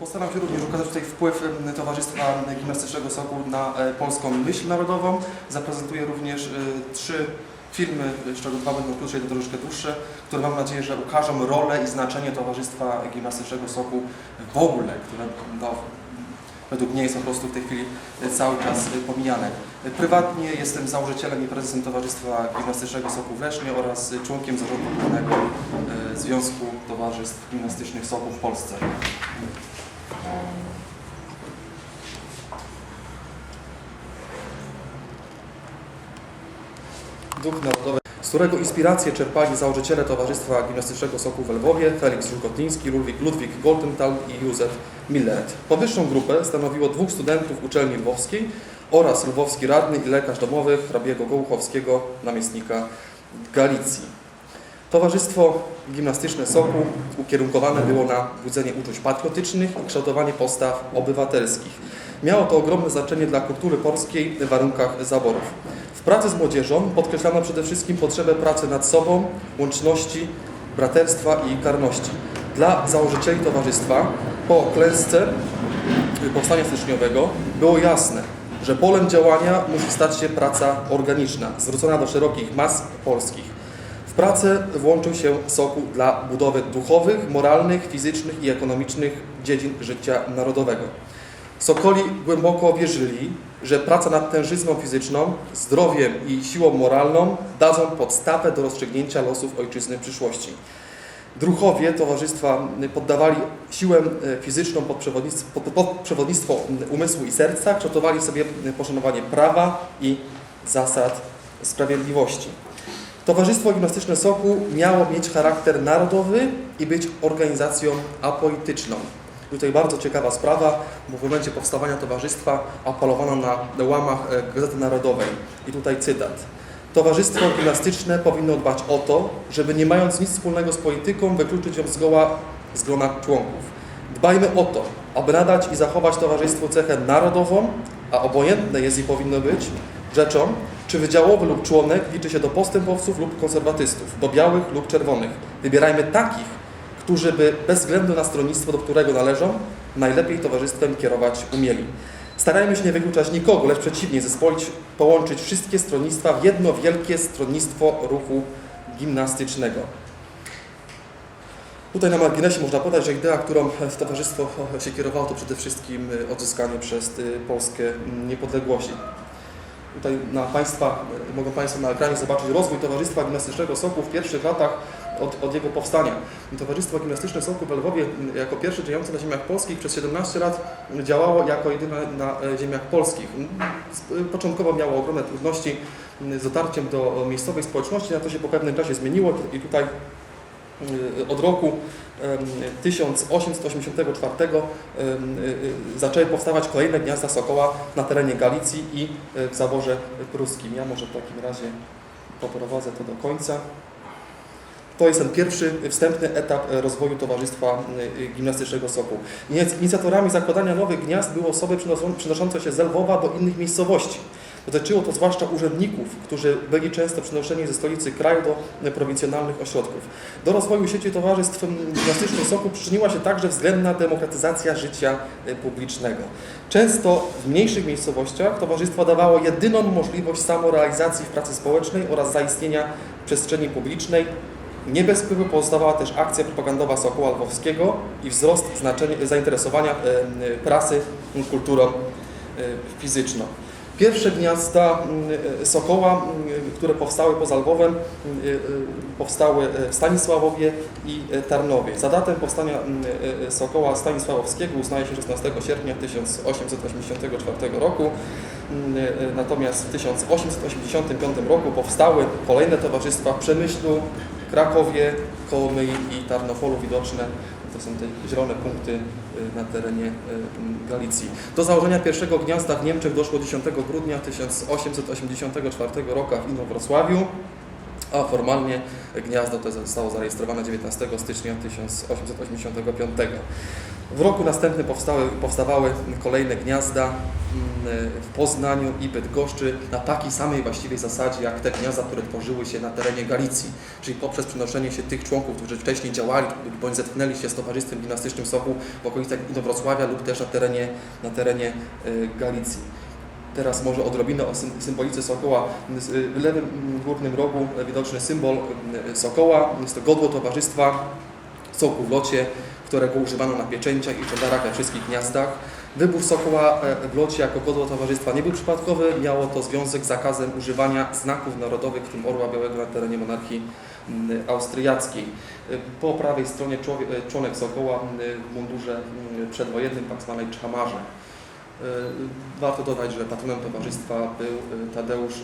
Postaram się również ukazać tutaj wpływ Towarzystwa Gimnastycznego Soku na e, polską myśl narodową. Zaprezentuję również e, trzy filmy, z czego dwa będą krótsze, jedno troszeczkę dłuższe, które mam nadzieję, że ukażą rolę i znaczenie Towarzystwa Gimnastycznego Soku w ogóle, które no, według mnie jest po prostu w tej chwili e, cały czas e, pomijane. Prywatnie jestem założycielem i prezesem Towarzystwa Gimnastycznego Soku w Lesznie oraz członkiem zarządu głównego e, Związku Towarzystw Gimnastycznych Soku w Polsce. Duch Narodowy, którego inspirację czerpali założyciele Towarzystwa Gimnastycznego Soku w Lwowie, Felix Żółkotliński, Ludwik, Ludwik Goldenthal i Józef Millert. Powyższą grupę stanowiło dwóch studentów uczelni lwowskiej oraz lwowski radny i lekarz domowy hrabiego Gołuchowskiego, namiestnika Galicji. Towarzystwo Gimnastyczne Soku ukierunkowane było na budzenie uczuć patriotycznych i kształtowanie postaw obywatelskich. Miało to ogromne znaczenie dla kultury polskiej w warunkach zaborów. W pracy z młodzieżą podkreślano przede wszystkim potrzebę pracy nad sobą, łączności, braterstwa i karności. Dla założycieli towarzystwa po klęsce powstania styczniowego było jasne, że polem działania musi stać się praca organiczna, zwrócona do szerokich mas polskich. W pracę włączył się Sokół dla budowy duchowych, moralnych, fizycznych i ekonomicznych dziedzin życia narodowego. Sokoli głęboko wierzyli, że praca nad tężyzną fizyczną, zdrowiem i siłą moralną dadzą podstawę do rozstrzygnięcia losów ojczyzny w przyszłości. Druchowie towarzystwa poddawali siłę e, fizyczną pod przewodnictwo, pod, pod przewodnictwo umysłu i serca, kształtowali sobie poszanowanie prawa i zasad sprawiedliwości. Towarzystwo Gimnastyczne Soku miało mieć charakter narodowy i być organizacją apolityczną. Tutaj bardzo ciekawa sprawa, bo w momencie powstawania towarzystwa apelowano na łamach e, Gazety Narodowej. I tutaj cytat. Towarzystwo gimnastyczne powinno dbać o to, żeby nie mając nic wspólnego z polityką, wykluczyć ją zgoła z grona członków. Dbajmy o to, aby nadać i zachować towarzystwu cechę narodową, a obojętne jest i powinno być rzeczą, czy wydziałowy lub członek liczy się do postępowców lub konserwatystów, do białych lub czerwonych. Wybierajmy takich, którzy by bez względu na stronnictwo, do którego należą, najlepiej towarzystwem kierować umieli. Starajmy się nie wykluczać nikogo, lecz przeciwnie, zespolić, połączyć wszystkie stronnictwa w jedno wielkie stronnictwo ruchu gimnastycznego. Tutaj na marginesie można podać, że idea, którą towarzystwo się kierowało, to przede wszystkim odzyskanie przez y, Polskę niepodległości. Tutaj na Państwa, mogą Państwo na ekranie zobaczyć rozwój Towarzystwa Gimnastycznego Soku w pierwszych latach od, od jego powstania. Towarzystwo Gimnastyczne Soku w Lwowie jako pierwsze działające na ziemiach polskich przez 17 lat działało jako jedyne na e, ziemiach polskich. Początkowo miało ogromne trudności z dotarciem do miejscowej społeczności, na to się po pewnym czasie zmieniło i tutaj od roku em, 1884 em, y, zaczęły powstawać kolejne gniazda sokoła na terenie Galicji i w zaborze pruskim. Ja może w takim razie poprowadzę to do końca. To jest ten pierwszy wstępny etap e, rozwoju Towarzystwa y, Gimnastycznego. Inic- Inicjatorami zakładania nowych gniazd były osoby przynoszące się z Lwowa do innych miejscowości. Dotyczyło to zwłaszcza urzędników, którzy byli często przenoszeni ze stolicy kraju do e, prowincjonalnych ośrodków. Do rozwoju sieci towarzystw gimnastycznych Soku przyczyniła się także względna demokratyzacja życia e, publicznego. Często w mniejszych miejscowościach towarzystwo dawało jedyną możliwość samorealizacji w pracy społecznej oraz zaistnienia przestrzeni publicznej. Nie bez wpływu pozostawała też akcja propagandowa Sokoła Lwowskiego i wzrost zainteresowania e, e, prasy kulturą e, fizyczną. Pierwsze gniazda mm, Sokoła, które powstały poza Lwowem, powstały w Stanisławowie i Tarnowie. Za datę powstania Sokoła Stanisławowskiego uznaje się 16 sierpnia 1884 roku. Natomiast w 1885 roku powstały kolejne towarzystwa w Przemyślu, Krakowie, Kołomyi i Tarnopolu widoczne. To są te zielone punkty y, na terenie y, Galicji. Do założenia pierwszego gniazda w Niemczech doszło 10 grudnia 1884 roku w Inowrocławiu, a formalnie gniazdo to zostało zarejestrowane 19 stycznia 1885. W roku następnym powstały, powstawały kolejne gniazda. Mm, w Poznaniu i Bydgoszczy na takiej samej właściwej zasadzie jak te gniazda, które tworzyły się na terenie Galicji, czyli poprzez przenoszenie się tych członków, którzy wcześniej działali bądź zetknęli się z Towarzystwem Gimnastycznym Soku w okolicach Inowrocławia lub też na terenie, na terenie y, Galicji. Teraz może odrobinę o sym- symbolice Sokoła. Y, W lewym górnym rogu widoczny symbol Sokoła. Jest to godło towarzystwa Soku w locie, którego używano na pieczęciach i sztandarach we wszystkich gniazdach. Wybór Sokoła e, w locie jako godło towarzystwa nie był przypadkowy. Miało to związek z zakazem używania znaków narodowych, w tym orła białego na terenie monarchii austriackiej. Y, Po prawej stronie e, członek Sokoła w mundurze przedwojennym, tak zwanej czamarze. Warto dodać, że patronem towarzystwa był Tadeusz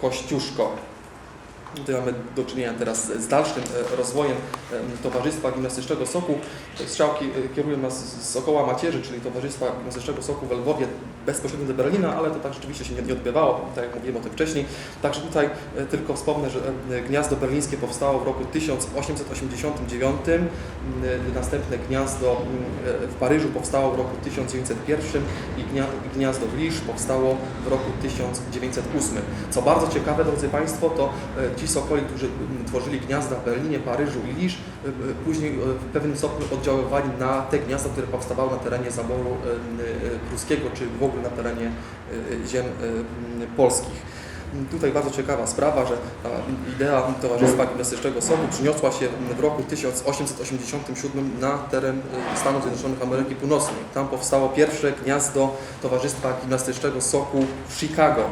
Kościuszko. Tutaj mamy do czynienia teraz z dalszym e, rozwojem Towarzystwa Gimnastycznego Soku. Strzałki e, kierują nas z Sokoła Macierzy, czyli Towarzystwa Gimnastycznego Soku w Lwowie bezpośrednio do Berlina, ale to tak rzeczywiście się nie, odbywało, tak jak mówiłem o tym wcześniej. Także tutaj e, tylko wspomnę, że gniazdo berlińskie powstało w roku 1889, m, e, następne gniazdo w Paryżu powstało w roku 1901 i gnia- gniazdo w Lisz powstało w roku 1908. Co bardzo ciekawe, drodzy Państwo, to ci sokoli, którzy m, tworzyli gniazda w Berlinie, Paryżu i Lisz, e, e, później e, w pewnym stopniu oddziaływali na te gniazda, które powstawały na terenie zaboru pruskiego, czy w ogóle na terenie ziem e, m, polskich. Tutaj bardzo ciekawa sprawa, że ta idea Towarzystwa Gimnastycznego Soku przyniosła się w roku 1887 na teren Stanów Zjednoczonych Ameryki Północnej. Tam powstało pierwsze gniazdo Towarzystwa Gimnastycznego Soku w Chicago.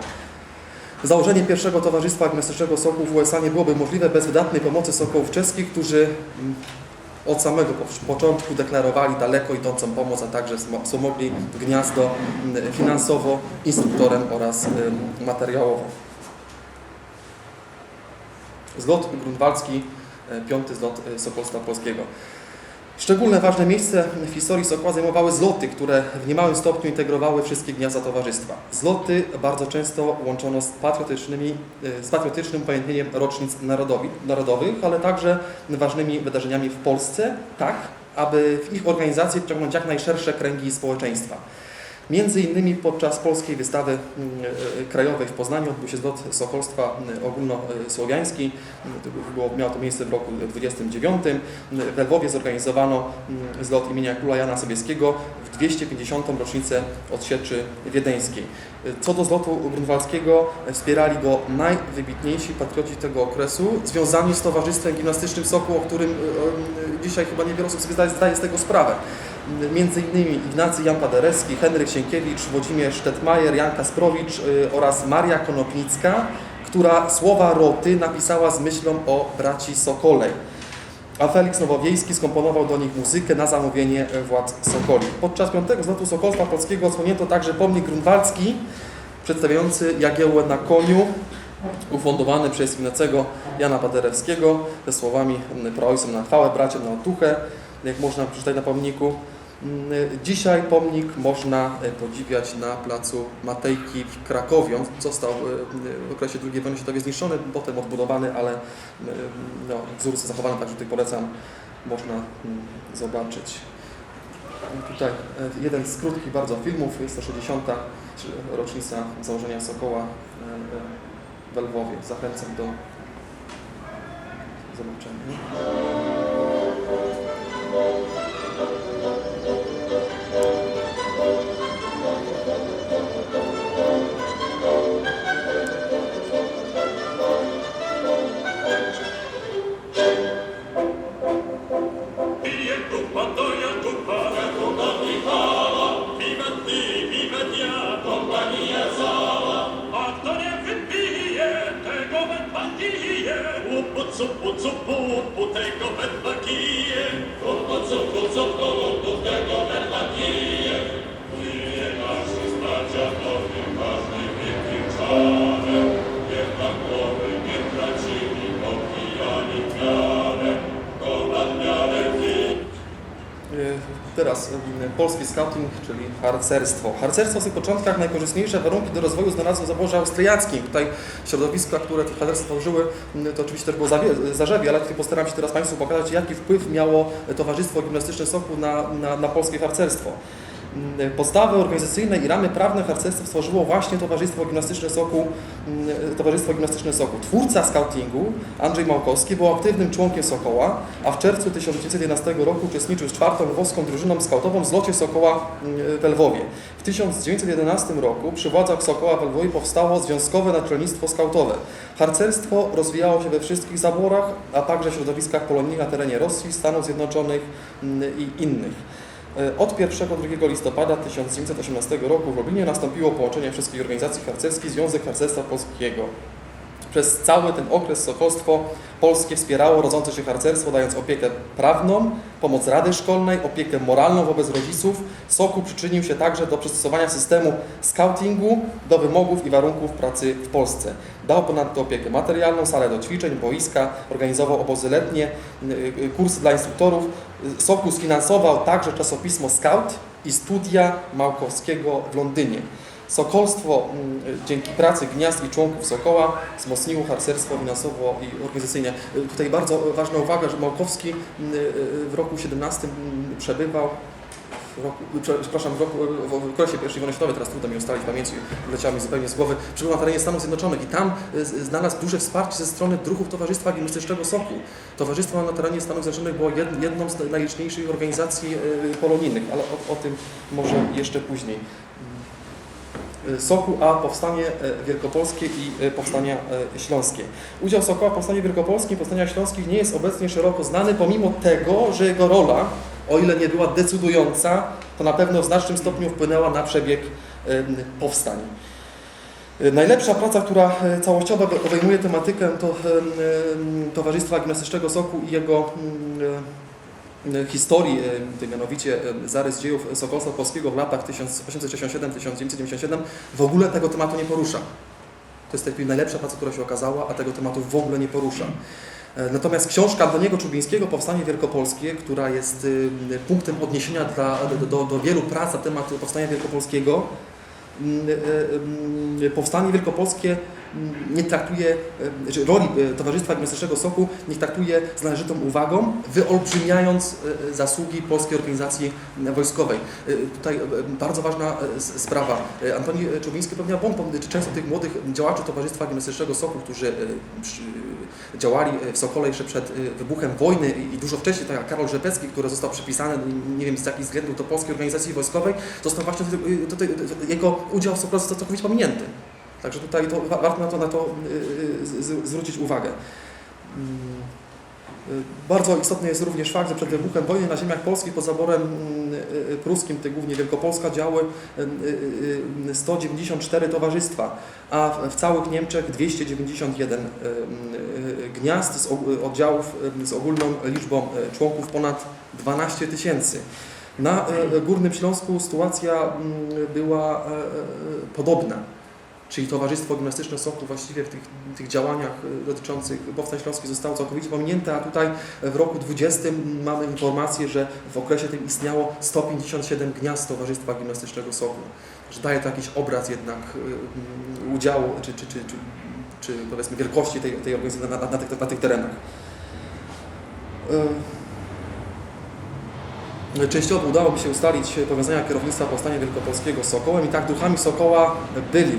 Założenie pierwszego Towarzystwa Gimnastycznego Soku w USA nie byłoby możliwe bez wydatnej pomocy sokołów czeskich, którzy od samego po- początku deklarowali daleko idącą pomoc, a także wspomogli gniazdo finansowo, instruktorem oraz ym, materiałowo. Zlot grunwaldzki, e, piąty zlot e, Sokolstwa Polskiego. Szczególne ważne miejsce w historii Sokoła zajmowały zloty, które w niemałym stopniu integrowały wszystkie gniazda towarzystwa. Zloty bardzo często łączono z, patriotycznymi, e, z patriotycznym upamiętnieniem rocznic narodowi, narodowych, ale także ważnymi wydarzeniami w Polsce, tak aby w ich organizację wciągnąć jak najszersze kręgi społeczeństwa. Między innymi podczas polskiej wystawy mm, e, krajowej w Poznaniu odbył się zlot Sokolstwa mm, ogólnosłowiański. Mm, miało to miejsce w roku 29. Mm, W Lwowie zorganizowano zlot imienia Króla Jana Sobieskiego w 250. rocznicę odsieczy wiedeńskiej. E, Co do zlotu grunwaldzkiego, e, wspierali go najwybitniejsi patrioci tego okresu, związani z Towarzystwem Gimnastycznym Soku, o którym dzisiaj chyba niewiele osób sobie zdaje z tego sprawę. Między innymi Ignacy Jan Paderewski, Henryk Sienkiewicz, Włodzimierz Sztetmajer, Jan Kasprowicz y, oraz Maria Konopnicka, która słowa roty napisała z myślą o braci Sokolej. A Felix Nowowiejski skomponował do nich muzykę na zamówienie władz Sokoli. Podczas piątego zlotu Sokolstwa Polskiego odsłonięto także pomnik grunwaldzki przedstawiający Jagiełłę na koniu, ufundowany przez Ignacego Jana Paderewskiego ze słowami Praojcom na chwałę, braciom na otuchę, jak można przeczytać na pomniku. Mm, Dzisiaj pomnik można e, podziwiać na placu Matejki w Krakowie. On został e, w okresie II wojny światowej zniszczony, potem odbudowany, ale no, wzór zachowany, także tutaj polecam, można mm, zobaczyć. Tutaj jeden z krótkich bardzo filmów, jest to 60. rocznica założenia Sokoła w Lwowie. Zachęcam do zobaczenia. Support, support, potato, pepper. Teraz polski scouting, czyli harcerstwo. Harcerstwo w tych początkach najkorzystniejsze warunki do rozwoju znalazło w zaborze austriackim. Tutaj środowiska, które to harcerstwo tworzyły, to oczywiście też było zarzewie, ale tutaj postaram się teraz Państwu pokazać, jaki wpływ miało Towarzystwo Gimnastyczne Soku na, na, na polskie harcerstwo. Mm, Podstawy organizacyjne i ramy prawne harcerstwa stworzyło właśnie Towarzystwo Gimnastyczne Soku, mm, Towarzystwo Gimnastyczne Soku. Twórca scoutingu, Andrzej Małkowski, był aktywnym członkiem Sokoła, a w czerwcu 1911 roku uczestniczył z czwartą lwowską drużyną skautową w zlocie Sokoła mm, w Lwowie. W 1911 roku przy władzach Sokoła w Lwowie powstało Związkowe Naczelnictwo Skautowe. Harcerstwo rozwijało się we wszystkich zaborach, a także w środowiskach polonijnych na terenie Rosji, Stanów Zjednoczonych i innych. E, Od 1-2 listopada 1918 roku w Lublinie nastąpiło połączenie wszystkich organizacji harcerskich Związek Harcerstwa Polskiego. Przez cały ten okres sokolstwo polskie wspierało rodzące się harcerstwo, dając opiekę prawną, pomoc rady szkolnej, opiekę moralną wobec rodziców. Soku przyczynił się także do przystosowania systemu scoutingu do wymogów i warunków pracy w Polsce. Dał ponadto opiekę materialną, salę do ćwiczeń, boiska, organizował obozy letnie, y, y, kursy dla instruktorów. Y, Soku sfinansował także czasopismo Scout i studia Małkowskiego w Londynie. Sokolstwo mm, dzięki pracy gniazd i członków Sokoła wzmocniło harcerstwo finansowo i organizacyjnie. Y, Tutaj bardzo ważna uwaga, że Małkowski mm, y, w roku 17 mm, przebywał roku, prze- przepraszam, w, roku, w okresie I wojny światowej, teraz trudno mi ustalić pamięci, leciała mi zupełnie z głowy, przebywał na terenie Stanów Zjednoczonych i tam z- znalazł duże wsparcie ze strony druhów Towarzystwa Gimnastycznego Soku. Towarzystwo na terenie Stanów Zjednoczonych było jed, jedną z najliczniejszych organizacji y, polonijnych, ale o, o tym może jeszcze później. Soku, a powstanie e, wielkopolskie i e, powstania e, śląskie. Udział Sokoła w powstaniu wielkopolskim i powstaniach śląskich nie jest obecnie szeroko znany, pomimo tego, że jego rola, o ile nie była decydująca, to na pewno w znacznym stopniu wpłynęła na przebieg powstań. Najlepsza praca, która e, całościowo obejmuje tematykę to, Towarzystwa Gimnastycznego Soku i jego mm, e, historii, mianowicie zarys dziejów Sokolstwa Polskiego w latach 1867-1997 w ogóle tego tematu nie porusza. To jest najlepsza praca, która się okazała, a tego tematu w ogóle nie porusza. E, Natomiast książka Antoniego Czubińskiego Powstanie Wielkopolskie, która jest punktem odniesienia dla, do, do, wielu prac na temat Powstania Wielkopolskiego, mm, y, Powstanie Wielkopolskie nie traktuje, y, że roli y, Towarzystwa Gimnastycznego Soku nie traktuje z należytą uwagą, wyolbrzymiając y, zasługi Polskiej Organizacji Wojskowej. Tutaj bardzo ważna sprawa. Antoni Czubiński popełniał błąd, często tych młodych działaczy Towarzystwa Gimnastycznego Soku, którzy działali w Sokole jeszcze przed wybuchem wojny i dużo wcześniej, tak jak Karol Rzepecki, który został przypisany, nie wiem z jakich względów, do Polskiej Organizacji Wojskowej, został właśnie, jego udział w Sokole został całkowicie pominięty. Także tutaj to, wa- warto na to, na to y, zwrócić uwagę. Mm, y, Bardzo istotny jest również fakt, że przed wybuchem wojny na ziemiach polskich pod zaborem mm, y, y, pruskim, ty głównie Wielkopolska, działy y, y, y, 194 towarzystwa, a w- całych Niemczech 291 y, y, gniazd z oddziałów y, z ogólną liczbą y, członków ponad 12 tysięcy. Na y, Górnym Śląsku sytuacja mm, była y, y, podobna. Czyli Towarzystwo Gimnastyczne Soku właściwie w tych, tych działaniach y, dotyczących powstań śląskich zostało całkowicie pominięte, a tutaj w roku 20 mamy informację, że w okresie tym istniało 157 gniazd Towarzystwa Gimnastycznego Soku. Że daje to jakiś obraz jednak y, y, udziału, czy, czy, czy, czy, czy powiedzmy wielkości tej, tej organizacji na, na, na, tych, na tych terenach. Częściowo udało mi się ustalić powiązania kierownictwa Powstania Wielkopolskiego z Sokołem i tak duchami Sokoła byli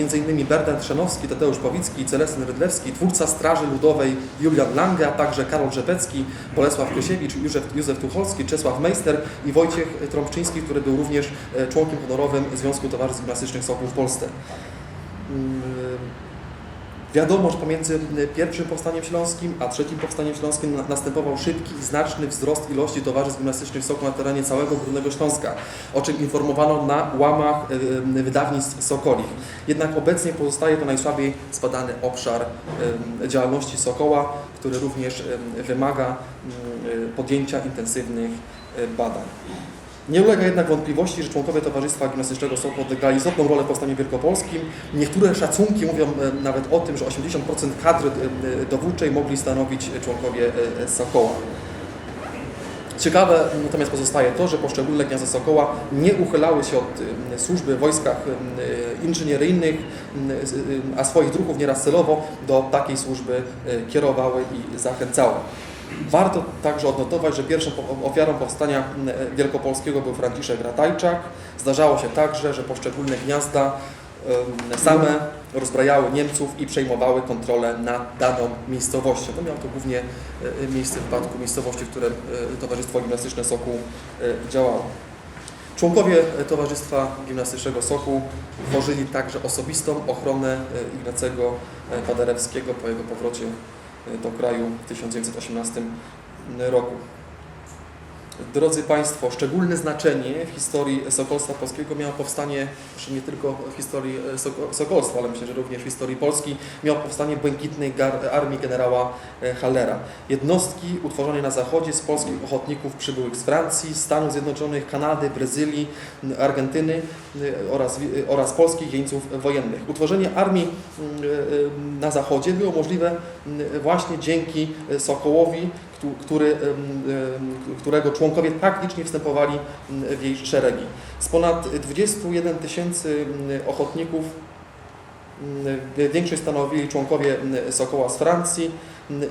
m.in. Bernard Trzanowski, Tadeusz Powicki, Celestyn Rydlewski, twórca Straży Ludowej Julian Lange, a także Karol Rzepecki, Bolesław Krosiewicz, Józef, Józef Tucholski, Czesław Meister i Wojciech Trąbczyński, który był również e, członkiem honorowym Związku Towarzystw Gimnastycznych Soków w Polsce. Wiadomo, że pomiędzy pierwszym powstaniem śląskim a trzecim powstaniem śląskim na- następował szybki i znaczny wzrost ilości towarzystw gimnastycznych Soku na terenie całego Górnego Śląska, o czym informowano na łamach y, wydawnictw Sokolich. Jednak obecnie pozostaje to najsłabiej zbadany obszar y, działalności Sokoła, który również y, wymaga podjęcia intensywnych badań. Nie ulega jednak wątpliwości, że członkowie Towarzystwa Gimnastycznego Soku odegrali istotną rolę w Powstaniu Wielkopolskim. Niektóre szacunki mówią e, nawet o tym, że 80% kadry e, e, dowódczej mogli stanowić członkowie Sokoła. Ciekawe natomiast pozostaje to, że poszczególne gniazda Sokoła nie uchylały się od służby w wojskach inżynieryjnych, a swoich druhów nieraz celowo do takiej służby kierowały i zachęcały. Warto także odnotować, że pierwszą ofiarą powstania m, wielkopolskiego był Franciszek Ratajczak. Zdarzało się także, że poszczególne gniazda same rozbrajały Niemców i przejmowały kontrolę nad daną miejscowością. No miało to głównie e, miejsce w wypadku miejscowości, w której e, Towarzystwo Gimnastyczne Sokół e, działało. Członkowie e, Towarzystwa Gimnastycznego Sokół tworzyli także osobistą ochronę e, Ignacego e, Paderewskiego po jego powrocie e, do kraju w 1918 roku. Drodzy Państwo, szczególne znaczenie w historii Sokolstwa Polskiego miało powstanie, zresztą nie tylko w historii e, Soko- Sokolstwa, ale myślę, że również w historii Polski, miało powstanie Błękitnej Armii generała e, Hallera. Jednostki utworzone na zachodzie z polskich ochotników przybyłych z Francji, Stanów Zjednoczonych, Kanady, Brazylii, Argentyny y, oraz, oraz polskich jeńców wojennych. Utworzenie armii na zachodzie było możliwe właśnie dzięki Sokołowi, który, którego członkowie tak licznie wstępowali w jej szeregi. Z ponad 21 tysięcy ochotników większość stanowili członkowie Sokoła z Francji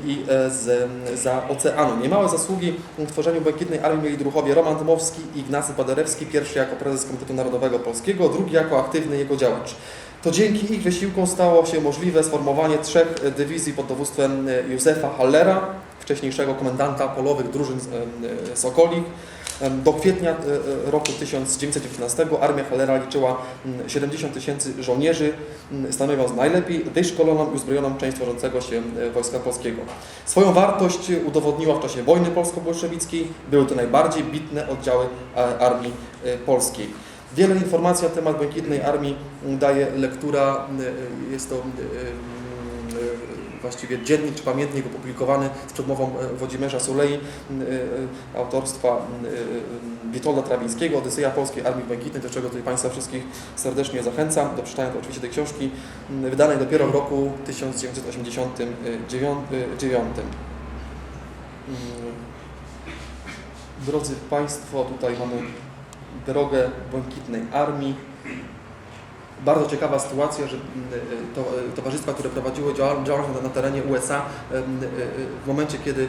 i e, z, za oceanu. Niemałe zasługi w tworzeniu Błękitnej Armii mieli druhowie Roman Dmowski i Ignacy Paderewski, pierwszy jako prezes Komitetu Narodowego Polskiego, drugi jako aktywny jego działacz. To dzięki ich wysiłkom stało się możliwe sformowanie trzech dywizji pod dowództwem e, Józefa Hallera, wcześniejszego komendanta polowych drużyn e, e, Sokolik. Em, Do kwietnia e, e, roku 1919 armia Hallera liczyła mm, 70 tysięcy żołnierzy, mm, stanowiąc najlepiej wyszkoloną i uzbrojoną część tworzącego się e, Wojska Polskiego. Swoją wartość udowodniła w czasie wojny polsko-bolszewickiej. Były to najbardziej bitne oddziały e, Armii e, Polskiej. Wiele informacji na temat Błękitnej Armii m, daje lektura, e, jest to e, e, właściwie dziennik czy pamiętnik opublikowany z przedmową e, Włodzimierza Sulei, e, e, autorstwa Witolda Trawińskiego, Odyseja Polskiej Armii Błękitnej, do czego tutaj Państwa wszystkich serdecznie zachęcam, do przeczytania oczywiście tej książki, wydanej dopiero w roku 1989. Mm. Drodzy Państwo, tutaj mamy drogę Błękitnej Armii. Bardzo ciekawa sytuacja, że mm, to, e, towarzystwa, które prowadziły działal- działalność na, terenie USA, w momencie kiedy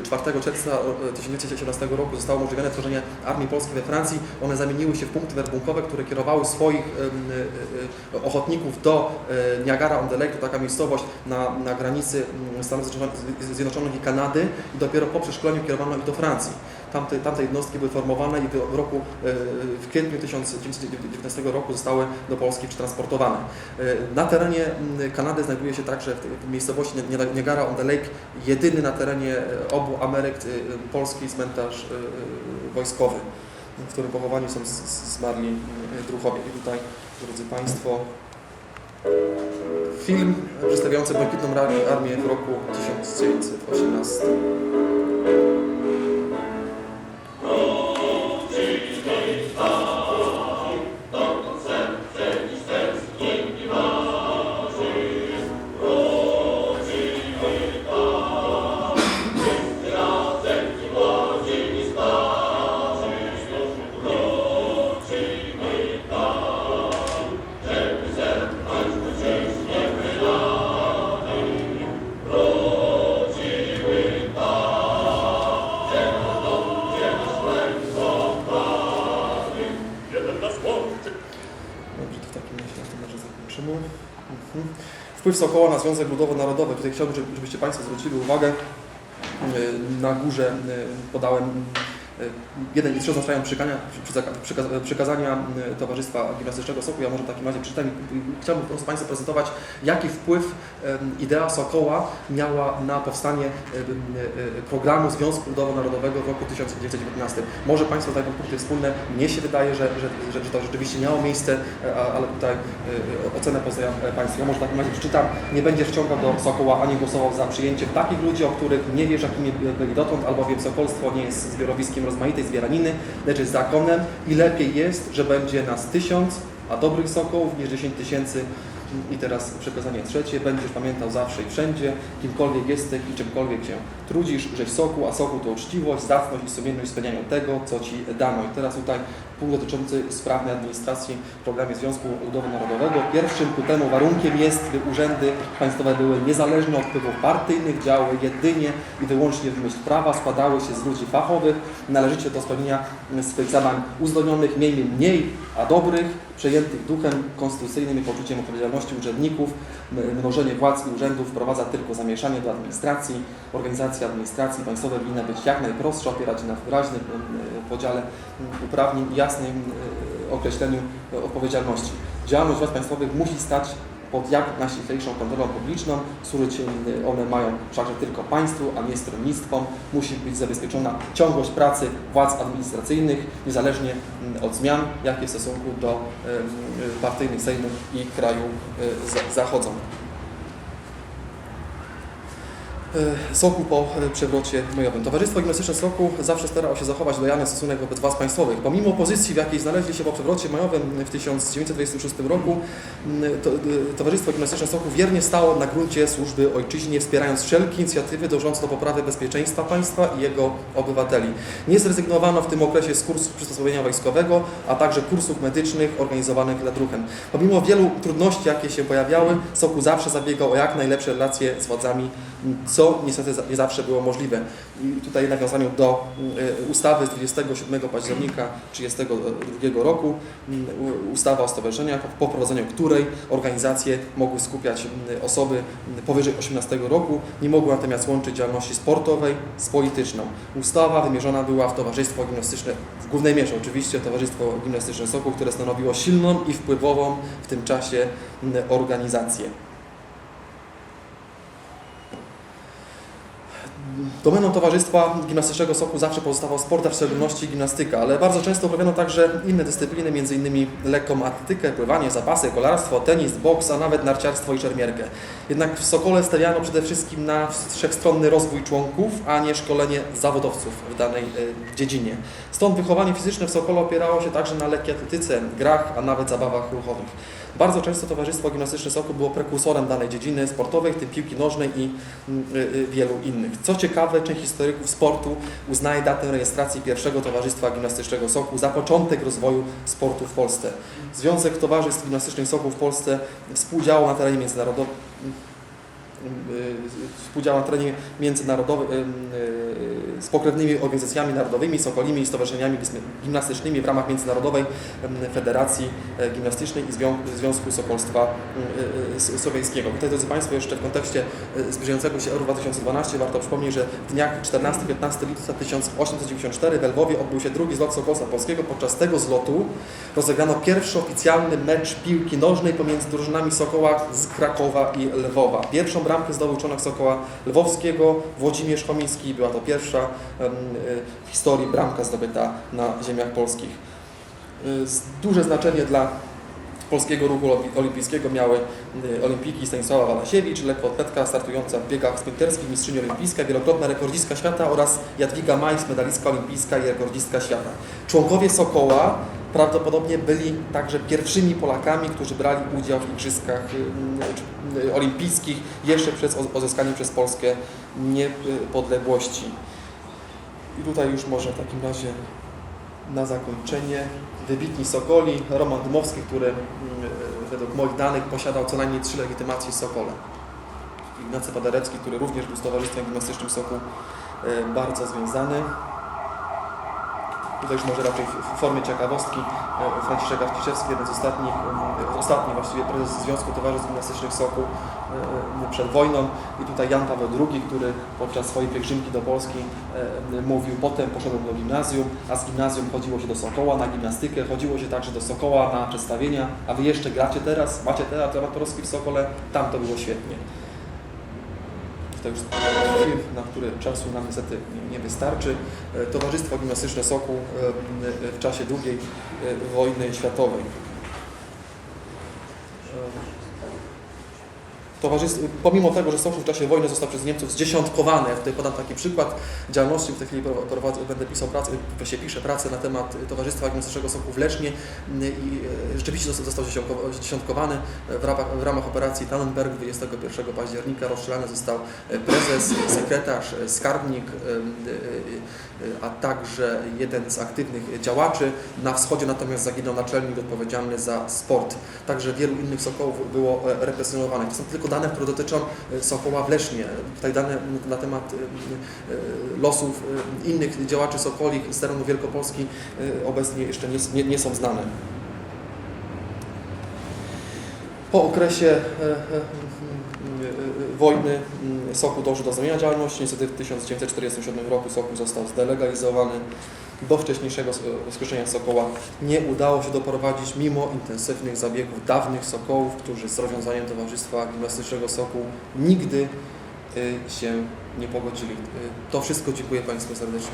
e, 4 czerwca e, 1917 roku zostało umożliwione tworzenie Armii Polskiej we Francji, one zamieniły się w punkty werbunkowe, które kierowały swoich em, e, e, ochotników do e, Niagara-on-the-Lake, to taka miejscowość na, na granicy mm, Stanów Zjednoczonych i Kanady. I dopiero po przeszkoleniu kierowano ich do Francji. Tamte, tamte jednostki były formowane i w roku, e, w kwietniu 1919 roku zostały do Polski przetransportowane. E, Na terenie m, Kanady znajduje się także w miejscowości Ni- Niagara on the Lake jedyny na terenie e, obu Ameryk polski cmentarz wojskowy, w którym pochowani są zmarli druhowie. I tutaj, drodzy Państwo, film przedstawiający Błękitną Armię w roku 1918. Wpływ Sokoła na Związek Ludowo-Narodowy. Tutaj chciałbym, żeby- żebyście Państwo zwrócili uwagę. Yy, Na górze yy, podałem jeden oznaczają przykania, przyka- przyka- przykazania yy, Towarzystwa Gimnastycznego Soku. Ja może w takim razie przeczytam. i Chciałbym po Państwu prezentować, jaki wpływ idea Sokoła miała na powstanie yy, yy, programu Związku Ludowo-Narodowego w roku 1919. Może Państwo tutaj punkty wspólne. Mnie się wydaje, że, że, że, że to rzeczywiście miało miejsce, e, ale tutaj e, ocenę pozostawiam e, Państwu. Ja może w takim razie przeczytam. Nie będzie wciągał do Sokoła ani głosował za przyjęciem takich ludzi, o których nie wiesz, jakimi byli dotąd, albowiem Sokolstwo nie jest zbiorowiskiem rozmaitej zbieraniny, lecz jest zakonem i lepiej jest, że będzie nas tysiąc, a dobrych sokołów niż 10 tysięcy. I teraz przekazanie trzecie. Będziesz pamiętał zawsze i wszędzie, kimkolwiek jesteś i czymkolwiek się trudzisz, żeś soku, a soku to uczciwość, zacność i sumienność spełnianiu tego, co ci dano. I teraz tutaj punkt dotyczący sprawnej administracji w programie Związku Ludowo Narodowego. Pierwszym ku temu warunkiem jest, by urzędy państwowe były niezależne od wpływów partyjnych, działały jedynie i wyłącznie w myśl prawa, składały się z ludzi fachowych, należycie do spełnienia swych zadań uzdolnionych, miejmy mniej, a dobrych, przejętych duchem konstytucyjnym i poczuciem odpowiedzialności urzędników. Mnożenie władz i urzędów wprowadza tylko zamieszanie do administracji. Organizacja administracji państwowej powinna być jak najprostsza, opierać się na wyraźnym m, podziale m, uprawnień i jasnym e, określeniu e, odpowiedzialności. Działalność władz państwowych musi stać pod jak najściślejszą kontrolą publiczną. Służyć e, one mają wszakże tylko państwu, a nie stronnictwom. Musi być zabezpieczona ciągłość pracy władz administracyjnych, niezależnie mm, od zmian, jakie w stosunku do partyjnych sejmów i kraju za- zachodzą. E, Soku po e, przewrocie majowym. Towarzystwo Gimnastyczne Soku zawsze starało się zachować lojalny stosunek wobec władz państwowych. Pomimo pozycji, w jakiej znaleźli się po przewrocie majowym w 1926 roku, m, to, e, Towarzystwo Gimnastyczne Soku wiernie stało na gruncie służby ojczyźnie, wspierając wszelkie inicjatywy dążące do poprawy bezpieczeństwa państwa i jego obywateli. Nie zrezygnowano w tym okresie z kursów przysposobienia wojskowego, a także kursów medycznych organizowanych dla druhem. Pomimo wielu trudności, jakie się pojawiały, Soku zawsze zabiegał o jak najlepsze relacje z władzami, co niestety nie zawsze było możliwe. I tutaj w nawiązaniu do y, ustawy z 27 października 1932 roku, y, ustawa o stowarzyszeniach, po wprowadzeniu której organizacje mogły skupiać y, osoby powyżej 18 roku, nie mogły natomiast łączyć działalności sportowej z polityczną. Ustawa wymierzona była w Towarzystwo Gimnastyczne, w głównej mierze oczywiście Towarzystwo Gimnastyczne Soku, które stanowiło silną i wpływową w tym czasie organizację. Domeną Towarzystwa Gimnastycznego Soku zawsze pozostawał sport, a w szczególności gimnastyka, ale bardzo często uprawiano także inne dyscypliny, m.in. lekką atletykę, pływanie, zapasy, kolarstwo, tenis, boks, a nawet narciarstwo i szermierkę. Jednak w Sokole stawiano przede wszystkim na wszechstronny rozwój członków, a nie szkolenie zawodowców w danej e, dziedzinie. Stąd wychowanie fizyczne w Sokole opierało się także na lekkiej atletyce, grach, a nawet zabawach ruchowych. Bardzo często Towarzystwo Gimnastyczne Soku było prekursorem danej dziedziny sportowej, w tym piłki nożnej i mm, y, y, wielu innych. Co ciekawe, część historyków sportu uznaje datę rejestracji pierwszego Towarzystwa Gimnastycznego Soku za początek rozwoju sportu w Polsce. Związek Towarzystw Gimnastycznych Soku w Polsce współdziałał na terenie międzynarodowym współdziała na terenie międzynarodowym y, z pokrewnymi organizacjami narodowymi, sokolimi i stowarzyszeniami gimnastycznymi w ramach Międzynarodowej Federacji e, Gimnastycznej i Zwią- Związku Sokolstwa y, y, S- Słowiańskiego. Tutaj, drodzy Państwo, jeszcze w kontekście y, zbliżającego się Euro 2012 warto przypomnieć, że w dniach 14-15 lipca 1894 w Lwowie odbył się drugi zlot Sokolstwa Polskiego. Podczas tego zlotu rozegrano pierwszy oficjalny mecz piłki nożnej pomiędzy drużynami Sokoła z Krakowa i Lwowa. Pierwszą bramkę zdobył członek Sokoła Lwowskiego, Włodzimierz Chomiński. Była to pierwsza y, w historii bramka zdobyta na ziemiach polskich. Z- Duże znaczenie dla polskiego ruchu olimpi- olimpijskiego miały y, olimpijki Stanisława Walasiewicz, lekkoatletka startująca w biegach sprinterskich, mistrzyni olimpijska, wielokrotna rekordzistka świata oraz Jadwiga Majs, medalistka olimpijska i rekordzistka świata. Członkowie Sokoła prawdopodobnie byli także pierwszymi Polakami, którzy brali udział w igrzyskach y, y, olimpijskich jeszcze przed uzyskaniem przez Polskę niepodległości. I tutaj już może w takim razie na zakończenie wybitni Sokoli, Roman Dmowski, który mm, według moich danych posiadał co najmniej trzy legitymacje Sokole. Ignacy Paderewski, który również był z Towarzystwem Gimnastycznym Soku e, bardzo związany. Tutaj już może raczej w- formie ciekawostki. E, Franciszek Arciszewski, jeden z ostatnich, e, ostatni właściwie prezes Związku Towarzystw Gimnastycznych Soku e, przed wojną. I tutaj Jan Paweł II, który podczas swojej pielgrzymki do Polski mówił, potem poszedłem do gimnazjum, a z gimnazjum chodziło się do Sokoła na gimnastykę, chodziło się także do Sokoła na przedstawienia, a wy jeszcze gracie teraz, macie teatr amatorski w Sokole, tam to było świetnie. To już film, na który czasu nam niestety nie- wystarczy. E, Towarzystwo Gimnastyczne Soku e, w czasie II e, wojny światowej. Towarzystwo, pomimo tego, że Sokół w czasie wojny został przez Niemców zdziesiątkowany, ja tutaj podam taki przykład działalności, w tej chwili prowadzę, będę pisał pracę, właśnie piszę pracę na temat Towarzystwa Gimnastycznego Sokół w Lesznie i e, rzeczywiście został, został zdziesiątko- zdziesiątkowany w ramach, operacji Tannenberg 21 października rozstrzelany został e, prezes, sekretarz, e, skarbnik, a także jeden z aktywnych działaczy. Na wschodzie natomiast zaginął naczelnik odpowiedzialny za sport. Także wielu innych Sokołów było represjonowanych. To są tylko dane, które dotyczą e, Sokoła w Lesznie. Tutaj dane na temat e, e, losów innych działaczy Sokoli z terenu Wielkopolski obecnie jeszcze nie, nie, nie są znane. Po okresie wojny mm, Sokół dążył do zamienia działalności. Niestety w 1947 roku Sokół został zdelegalizowany. Do wcześniejszego s- wskrzeszenia Sokoła nie udało się doprowadzić mimo intensywnych zabiegów dawnych Sokołów, którzy z rozwiązaniem Towarzystwa Gimnastycznego Sokół nigdy y, się nie pogodzili. Y, To wszystko. Dziękuję Państwu serdecznie.